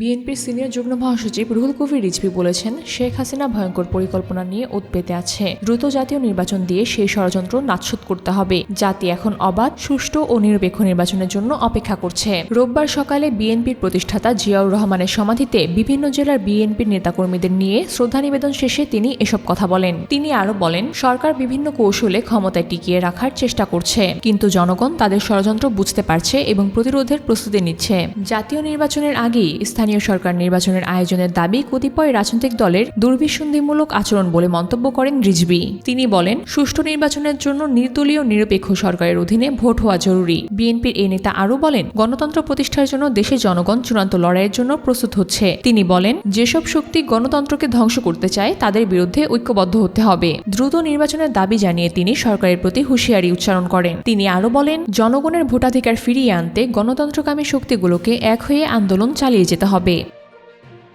বিএনপির সিনিয়র যুগ্ম মহাসচিব রুহুল কবির রিজভি বলেছেন, শেখ হাসিনা ভয়ঙ্কর পরিকল্পনা নিয়ে উৎপেতে আছে। দ্রুত জাতীয় নির্বাচন দিয়ে সেই ষড়যন্ত্র নাৎসুত করতে হবে। জাতি এখন অবাধ, সুষ্ঠু ও নিরপেক্ষ নির্বাচনের জন্য অপেক্ষা করছে। রোববার সকালে বিএনপির প্রতিষ্ঠাতা জিয়াউর রহমানের সমাধিতে বিভিন্ন জেলার বিএনপির নেতাকর্মীদের নিয়ে শ্রদ্ধা নিবেদন শেষে তিনি এসব কথা বলেন। তিনি আরও বলেন, সরকার বিভিন্ন কৌশলে ক্ষমতায় টিকিয়ে রাখার চেষ্টা করছে, কিন্তু জনগণ তাদের ষড়যন্ত্র বুঝতে পারছে এবং প্রতিরোধের প্রস্তুতি নিচ্ছে। জাতীয় নির্বাচনের আগেই স্থানীয় সরকার নির্বাচনের আয়োজনের দাবি কতিপয় রাজনৈতিক দলের দুর্বিসন্ধিমূলক আচরণ বলে মন্তব্য করেন রিজভি তিনি বলেন, সুষ্ঠু নির্বাচনের জন্য নির্দলীয় নিরপেক্ষ সরকারের অধীনে ভোট হওয়া জরুরি। বিএনপির এই নেতা আরও বলেন, গণতন্ত্র প্রতিষ্ঠার জন্য দেশের জনগণ চূড়ান্ত লড়াইয়ের জন্য প্রস্তুত হচ্ছে। তিনি বলেন, যেসব শক্তি গণতন্ত্রকে ধ্বংস করতে চায়, তাদের বিরুদ্ধে ঐক্যবদ্ধ হতে হবে। দ্রুত নির্বাচনের দাবি জানিয়ে তিনি সরকারের প্রতি হুঁশিয়ারি উচ্চারণ করেন। তিনি আরও বলেন, জনগণের ভোটাধিকার ফিরিয়ে আনতে গণতন্ত্রকামী শক্তিগুলোকে এক হয়ে আন্দোলন চালিয়ে যেতে হবে।